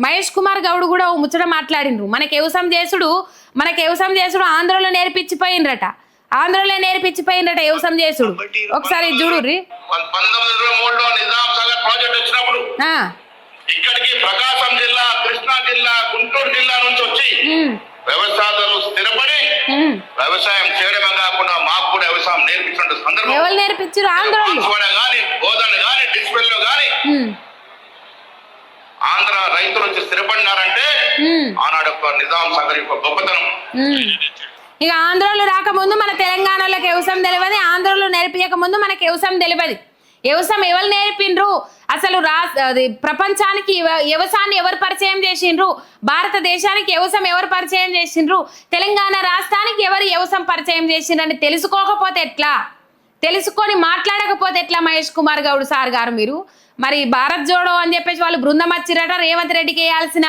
మహేష్ కుమార్ గౌడ్ కూడా ఓ ముచ్చట మాట్లాడిండ్రు. మనకి వ్యవసాయం చేసుడు మనకి వ్యవసాయం చేసుడు ఆంధ్రలో నేర్పించిపోయిండ్రట. ఆంధ్రలో నేర్పించిపోయిండ్రట వ్యవసాయం చేసుడు. ఒకసారి చూడుర్రి. ఆ, ఇక్కడికి ప్రకాశం జిల్లా కృష్ణా జిల్లా గుంటూరు జిల్లా నుంచి వచ్చి వ్యవసాయాలు స్థిరపడి. వ్యవసాయం చేయడమే కాకుండా మాకు కూడా వ్యవసాయం నేర్పించిన సందర్భం. ఎవరు నేర్పించారు బాన్సువాడ గాని బోధన గాని డిస్పెల్లో గాని ఆంధ్ర రైతులు వచ్చి స్థిరపడినారంటే. ఆనాడు యొక్క నిజాం సాగర్ యొక్క గొప్పతనం. ఇక ఆంధ్రోళ్ళు రాకముందు మన తెలంగాణలోకి వ్యవసాయం తెలియదు ఆంధ్రోళ్ళు నేర్పించక ముందు మనకి వ్యవసాయం తెలియదు. వ్యవసాయం ఎవరు నేర్పిండ్రు? అసలు రా అది ప్రపంచానికి వ్యవసాయాన్ని ఎవరు పరిచయం చేసిండ్రు? భారతదేశానికి వ్యవసాయం ఎవరు పరిచయం చేసిండ్రు? తెలంగాణ రాష్ట్రానికి ఎవరు వ్యవసాయం పరిచయం చేసిండ్రు అని తెలుసుకోకపోతే ఎట్లా? తెలుసుకొని మాట్లాడకపోతే ఎట్లా మహేష్ కుమార్ గౌడ్ సార్ గారు మీరు? మరి భారత్ జోడో అని చెప్పేసి వాళ్ళు బృందం వచ్చిరట రేవంత్ రెడ్డికి వేయాల్సిన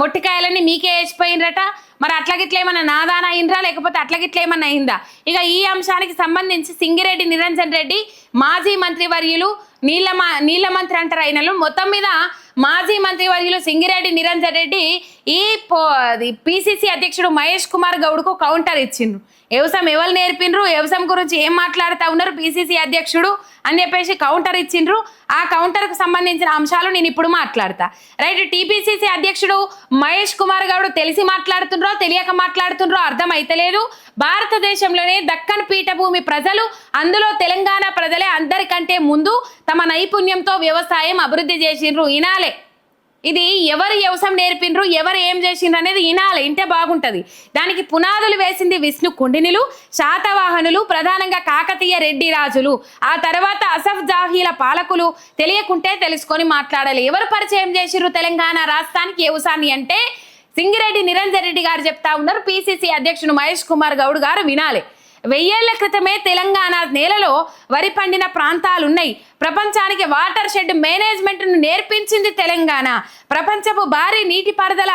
మొట్టికాయలన్నీ మీకే వేసిపోయినరట. మరి అట్లాగిట్లా ఏమన్నా నాదాన అయిందా లేకపోతే అట్లాగిట్లా ఏమన్నా అయిందా? ఇక ఈ అంశానికి సంబంధించి సింగిరెడ్డి నిరంజన్ రెడ్డి మాజీ మంత్రివర్యులు నీళ్ళ మా- నీళ్ళ మంత్రి అంటారు అయినలు మొత్తం మీద మాజీ మంత్రివర్యులు సింగిరెడ్డి నిరంజన్ రెడ్డి ఈ పిసిసి అధ్యక్షుడు మహేష్ కుమార్ గౌడ్కు కౌంటర్ ఇచ్చిండ్రు. వ్యవసాయం ఎవరు నేర్పిండ్రు వ్యవసాయం గురించి ఏం మాట్లాడుతూ ఉన్నారు? బీసీసీ అధ్యక్షుడు అని చెప్పేసి కౌంటర్ ఇచ్చిండ్రు. ఆ కౌంటర్కు సంబంధించిన అంశాలు నేను ఇప్పుడు మాట్లాడతా. రైట్ టీపీసీసీ అధ్యక్షుడు మహేష్ కుమార్ గౌడ్ తెలిసి మాట్లాడుతుండ్రో తెలియక మాట్లాడుతుండ్రో అర్థం అయితలేదు భారతదేశంలోనే దక్కన్ పీఠభూమి ప్రజలు అందులో తెలంగాణ ప్రజలే అందరికంటే ముందు తమ నైపుణ్యంతో వ్యవసాయం అభివృద్ధి చేసిండ్రు. ఇనాలే ఇది ఎవరు వ్యవసాయం నేర్పిండ్రు ఎవరు ఏం చేసిండ్రు అనేది వినాలి ఇంటే బాగుంటుంది. దానికి పునాదులు వేసింది విష్ణు కుండినులు శాతవాహనులు ప్రధానంగా కాకతీయ రెడ్డి రాజులు. ఆ తర్వాత అసఫ్ జాహీల పాలకులు. తెలియకుంటే తెలుసుకొని మాట్లాడాలి. ఎవరు పరిచయం చేసిర్రు తెలంగాణ రాష్ట్రానికి వ్యవసాయాన్ని అంటే సింగిరెడ్డి నిరంజన్ రెడ్డి గారు చెప్తా ఉన్నారు. పిసిసి అధ్యక్షుడు మహేష్ కుమార్ గౌడ్ గారు వినాలి. వెయ్యేళ్ళ క్రితమే తెలంగాణ నేలలో వరి పండిన ప్రాంతాలున్నాయి. ప్రపంచానికి వాటర్ షెడ్ మేనేజ్మెంట్ను నేర్పించింది తెలంగాణ. ప్రపంచపు భారీ నీటిపారుదల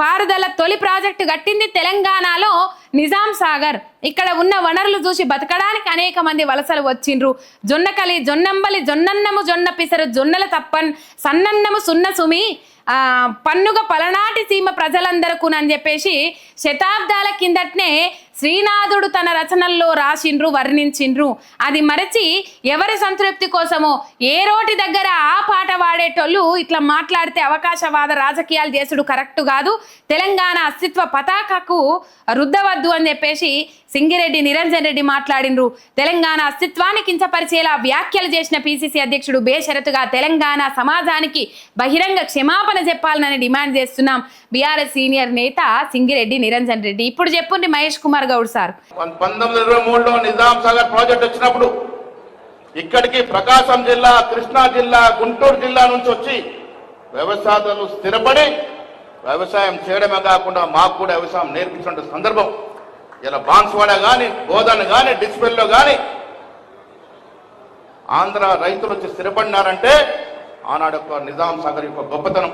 పారుదల తొలి ప్రాజెక్టు కట్టింది తెలంగాణలో నిజాం సాగర్. ఇక్కడ ఉన్న వనరులు చూసి బతకడానికి అనేక మంది వలసలు వచ్చిండ్రు. జొన్నకలి జొన్నంబలి జొన్నన్నము జొన్న పిసరు జొన్నల తప్పన్ సన్నన్నము సున్న సుమి పన్నుగ పలనాటి సీమ ప్రజలందరకు అని చెప్పేసి శతాబ్దాల కిందట్నే శ్రీనాథుడు తన రచనల్లో రాసిండ్రు వర్ణించిండ్రు. అది మరచి ఎవరి సంతృప్తి కోసమో? ఏ రోటి దగ్గర ఆ పాట ఇట్లా మాట్లాడితే అవకాశవాద రాజకీయాలు చేసుడు కరెక్ట్ కాదు. తెలంగాణ అస్తిత్వ పతాకకు రుద్దవద్దు అని చెప్పేసి సింగిరెడ్డి నిరంజన్ రెడ్డి మాట్లాడిండ్రు. తెలంగాణ అస్తిత్వాన్ని కించపరిచేలా వ్యాఖ్యలు చేసిన పిసిసి అధ్యక్షుడు బేషరతుగా తెలంగాణ సమాజానికి బహిరంగ క్షమాపణ చెప్పాలని డిమాండ్ చేస్తున్నాం. బీఆర్ఎస్ సీనియర్ నేత సింగిరెడ్డి నిరంజన్ రెడ్డి. ఇప్పుడు చెప్పుండి మహేష్ కుమార్ గౌడ్ సార్. పంతొమ్మిది ఇరవై మూడులో నిజాం సాగర్ ప్రాజెక్ట్ వచ్చినప్పుడు ఇక్కడికి ప్రకాశం జిల్లా కృష్ణా జిల్లా గుంటూరు జిల్లా నుంచి వచ్చి వ్యవసాయాలు స్థిరపడి వ్యవసాయం చేయడమే కాకుండా మాకు కూడా వ్యవసాయం నేర్పించిన సందర్భం. ఇలా బాన్స్వాడ గాని బోధన గాని డిస్పెల్లో గాని ఆంధ్ర రైతులు వచ్చి స్థిరపడినారంటే ఆనాడు యొక్క నిజాం సాగర్ యొక్క గొప్పతనం.